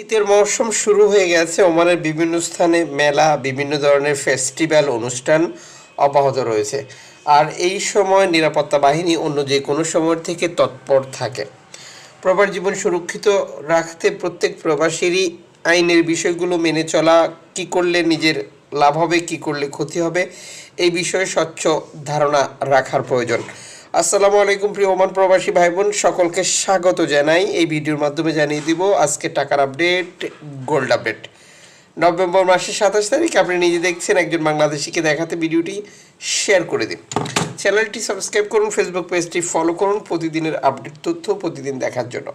শীতের মৌসুম শুরু হয়ে গেছে। ওমানের বিভিন্ন স্থানে মেলা, বিভিন্ন ধরনের ফেস্টিভ্যাল, অনুষ্ঠান অব্যাহত রয়েছে। আর এই সময় নিরাপত্তা বাহিনী অন্য যে কোনো সময় থেকে তৎপর থাকে। প্রবাস জীবন সুরক্ষিত রাখতে প্রত্যেক প্রবাসীরই আইনের বিষয়গুলো মেনে চলা, কি করলে নিজের লাভ হবে, কি করলে ক্ষতি হবে, এই বিষয়ে স্বচ্ছ ধারণা রাখার প্রয়োজন। আসসালামু আলাইকুম, প্রিয় ওমান প্রবাসী ভাই বোন সকলকে স্বাগত জানাই। এই ভিডিওর মাধ্যমে জানিয়ে দিব আজকে টাকার আপডেট, গোল্ড আপডেট। নভেম্বর মাসের সাতাশ তারিখ, আপনি নিজে দেখছেন, একজন বাংলাদেশিকে দেখাতে ভিডিওটি শেয়ার করে দিন। চ্যানেলটি সাবস্ক্রাইব করুন, ফেসবুক পেজটি ফলো করুন, প্রতিদিনের আপডেট তথ্য প্রতিদিন দেখার জন্য।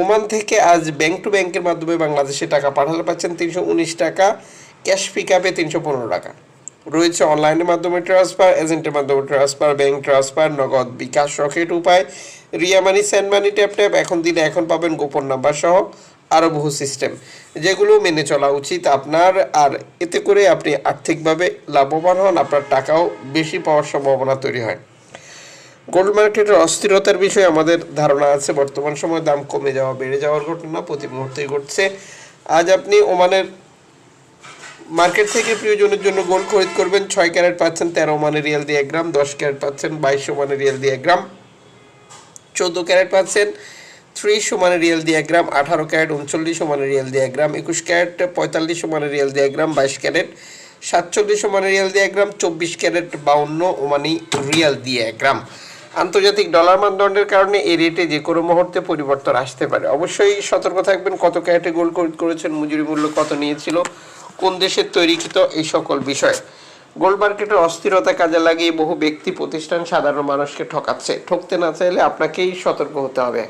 ওমান থেকে আজ ব্যাংক টু ব্যাংকের মাধ্যমে বাংলাদেশে টাকা পাঠালে পাচ্ছেন তিনশো উনিশ টাকা, ক্যাশ পিক আপে তিনশো পনেরো টাকা। রয়েছে অনলাইনের মাধ্যমে ট্রান্সফার এজেন্টের মাধ্যমে transfer bank transfer Nagad bKash Rocket Upay, Ria money send money tap tap এখন দিনে এখন পাবেন গোপন নাম্বার সহ আরও বহু সিস্টেম যেগুলো মেনে চলা উচিত আপনার, আর এতে করে আপনি আর্থিকভাবে লাভবান হন, আপনার টাকাও বেশি পাওয়ার সম্ভাবনা তৈরি হয়। গোল্ড মার্কেটের অস্থিরতার বিষয়ে আমাদের ধারণা আছে, বর্তমান সময়ে দাম কমে যাওয়া, বেড়ে যাওয়ার ঘটনা প্রতি মুহূর্তেই ঘটছে। আজ আপনি ওমানের মার্কেট থেকে প্রিয়জনের জন্য গোল্ড খরিদ করবেন ছয় ক্যারেট পাচ্ছেন তেরো মানে রিয়াল দিয়ে এক গ্রাম, দশ ক্যারেট পাচ্ছেন বাইশশো মানে রিয়াল দিয়ে এক গ্রাম। চোদ্দ ক্যারেট পাচ্ছেন ত্রিশ মানে রিয়াল দিয়ে এক গ্রাম, আঠারো ক্যারেট উনচল্লিশ মানে রিয়াল দিয়ে এক গ্রাম, একুশ ক্যারেট পঁয়তাল্লিশ মানে রিয়াল দিয়ে এক গ্রাম, বাইশ ক্যারেট সাতচল্লিশ মানে রিয়াল দিয়ে এক গ্রাম, চব্বিশ ক্যারেট বাউন্ন ওমানি রিয়াল দিয়ে এক গ্রাম। আন্তর্জাতিক ডলার মানদণ্ডের কারণে এই রেটে যে কোনো মুহূর্তে পরিবর্তন আসতে পারে। অবশ্যই সতর্ক থাকবেন কত ক্যারেটে গোল্ড খরিদ করেছেন, মজুরি মূল্য কত নিয়েছিল কোন দেশের তৈরিকৃত এই সকল বিষয়? গোল্ড মার্কেটের অস্থিরতা কাজে লাগিয়ে বহু ব্যক্তি প্রতিষ্ঠান সাধারণ মানুষকে ঠকাচ্ছে। ঠকতে না চাইলে আপনাকেই সতর্ক হতে হবে।